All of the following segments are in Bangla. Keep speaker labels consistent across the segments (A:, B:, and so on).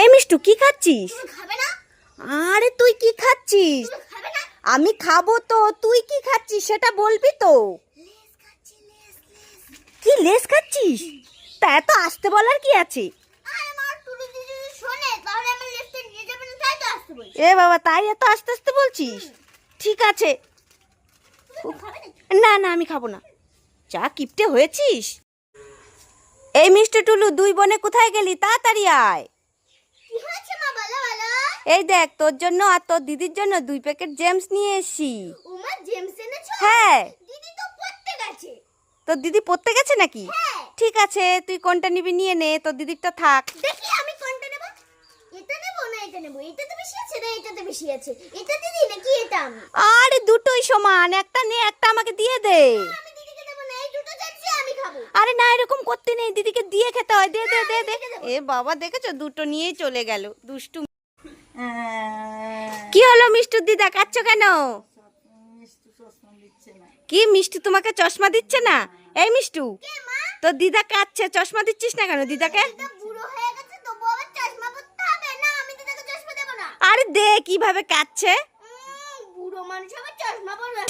A: এই মিষ্টু কি খাচ্ছিস? আরে তুই কি খাচ্ছিস? আমি খাব তো তুই কি খাচ্ছিস সেটা বলবি তো। কি লেস খাচ্ছিস? তা এত আসতে বলার কি আছে? এ বাবা তাই এত আস্তে আস্তে বলছিস? ঠিক আছে।
B: না?
A: না আমি খাব না। চা কিপটে হয়েছিস। এই মিষ্টি টুলু দুই বোনে কোথায় গেলি? তাড়াতাড়ি আয়
B: কি হয়েছে মা বলো বলো
A: এই দেখ তোর জন্য আর তোর দিদির জন্য দুই প্যাকেট জেমস নিয়ে
B: এনেছো?
A: হ্যাঁ। তোর দিদি পড়তে গেছে নাকি?
B: হ্যাঁ।
A: ঠিক আছে তুই কোনটা নিবি নিয়ে নে তোর দিদিরটা থাক।
B: দেখি আমি কোনটা নেব। এটা নেব না এটা নেব? এটাতে বেশি আছে না এটাতে বেশি আছে? এটা দিদি নাকি এটা আমি?
A: আরে দুটোই সমান একটা নে একটা আমাকে দিয়ে দে
B: আমি দিদিকে দেবো না এই দুটো যাচ্ছে আমি খাব
A: আরে না এরকম করতে নেই। দিদিকে দিয়ে খেতে হয়। দে দে দে দে। এ বাবা দেখেছ? দুটো নিয়েই চলে গেল। দুষ্টু কি হলো মিষ্টুর দিদা? কাচ্ছ কেন? কি মিষ্টি তোমাকে চশমা দিচ্ছে না? এই মিষ্টু তোর দিদা কাচ্ছে চশমা দিচ্ছিস না কেন দিদাকে?
B: হয়ে
A: আরে দে কীভাবে কাচ্ছে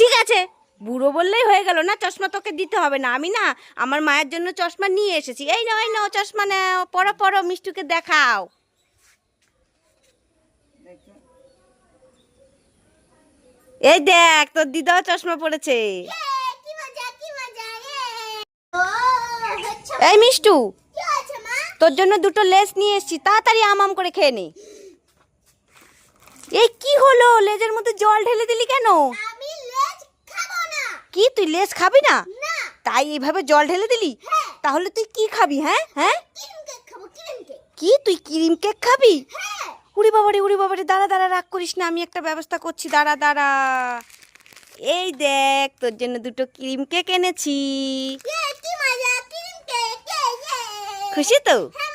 A: ঠিক আছে বুড়ো বললেই হয়ে গেল না, চশমা তোকে দিতে হবে না। আমি না আমার মায়ের জন্য চশমা নিয়ে এসেছি। এই নাও এই নাও, চশমা নাও, পড়ো পড়ো, মিষ্টুকে দেখাও। এই দেখ, তোর দিদাও চশমা পড়েছে। এই মিষ্টু, তোর জন্য দুটো লেস নিয়ে এসেছি, তাড়াতাড়ি আম করে খেয়ে নে। এই কি হলো? লেজের মধ্যে জল ঢেলে দিলি কেন?
B: না
A: কি? তুই লেস খাবি না? তাই এইভাবে জল ঢেলে দিলি?
B: হ্যাঁ।
A: তাহলে তুই কি খাবি হ্যাঁ? হ্যাঁ? কি? তুই ক্রিম কেক খাবি?
B: হ্যাঁ।
A: উড়ি বাবারে উড়ি বাবারে দাঁড়া দাঁড়া রাগ করিস না আমি একটা ব্যবস্থা করছি দাঁড়া দাঁড়া। এই দেখ তোর জন্য দুটো ক্রিম কেক এনেছি।
B: ইয়ে, ইয়ে, ইয়ে।
A: খুশি তো?
B: হ্যাঁ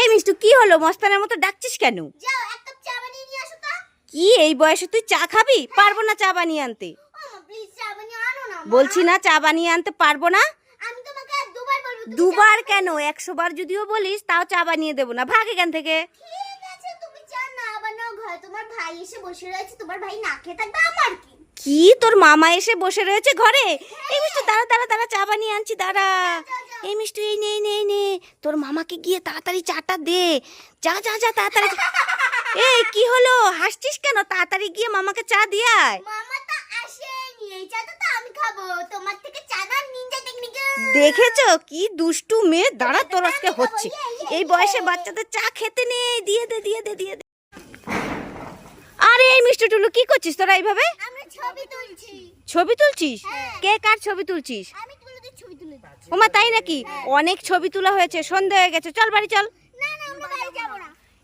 A: এই মিষ্টু কি হলো? মস্তানের মতো ডাকছিস কেন
B: যাও এক কাপ চা বানিয়ে নিয়ে আসো তো
A: কি এই বয়সে তুই চা খাবি? পারব না চা বানিয়ে আনতে। বলছি না চা বানিয়ে আনতে পারব না?
B: দুবার
A: কেন? একশো বার যদিও বলিস তাও চা বানিয়ে দেবো না। ভাগ এখান থেকে।
B: তোমার ভাই এসে বসে রয়েছে তোমার ভাই না খেয়ে থাকবে আমার কি?
A: কি? তোর মামা এসে বসে রয়েছে ঘরে? এই মিষ্টি দাঁড়া দাঁড়া দাঁড়া চা বানিয়ে আনছি দাঁড়া। এই মিষ্টি এই নে নে নে। তোর মামাকে গিয়ে তাড়াতাড়ি চাটা দে। যা যা যা তাড়াতাড়ি এই কি হলো? হাসছিস কেন? তাড়াতাড়ি গিয়ে মামাকে চা দিয়ে আয়।
B: মামা তো আসেনি। এই চাটা তো আমি খাব। তোমার থেকে চা না নিনজা টেকনিকে
A: দেখেছ? কি দুষ্টু মেয়ে। দাঁড়া তোর আজকে হচ্ছে। এই বয়সে বাচ্চাদের চা খেতে নেই দিয়ে দে দিয়ে দে দিয়ে দে। টুলু কি করছিস তোরা এইভাবে?
B: ছবি
A: তুলছিস?
B: হ্যাঁ।
A: কে কার ছবি তুলছিস? ওমা তাই নাকি? অনেক ছবি তোলা হয়েছে সন্ধে হয়ে গেছে। চল বাড়ি চল।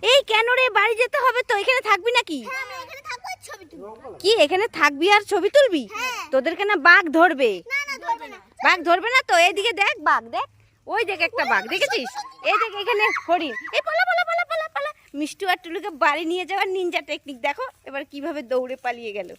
A: এই কেন রে বাড়ি যেতে হবে তো এখানে থাকবি নাকি?
B: হ্যাঁ
A: কি এখানে থাকবি আর ছবি তুলবি?
B: হ্যাঁ।
A: তোদেরকে না বাঘ ধরবে। বাঘ ধরবে না তো? এইদিকে দেখ বাঘ দেখ। ওই দেখ একটা বাঘ দেখেছিস? এই দেখ এখানে হরিণ। মিষ্টু আর টুলুকে বাড়ি নিয়ে যাওয়ার নিনজা টেকনিক দেখো এবার কীভাবে দৌড়ে পালিয়ে গেল।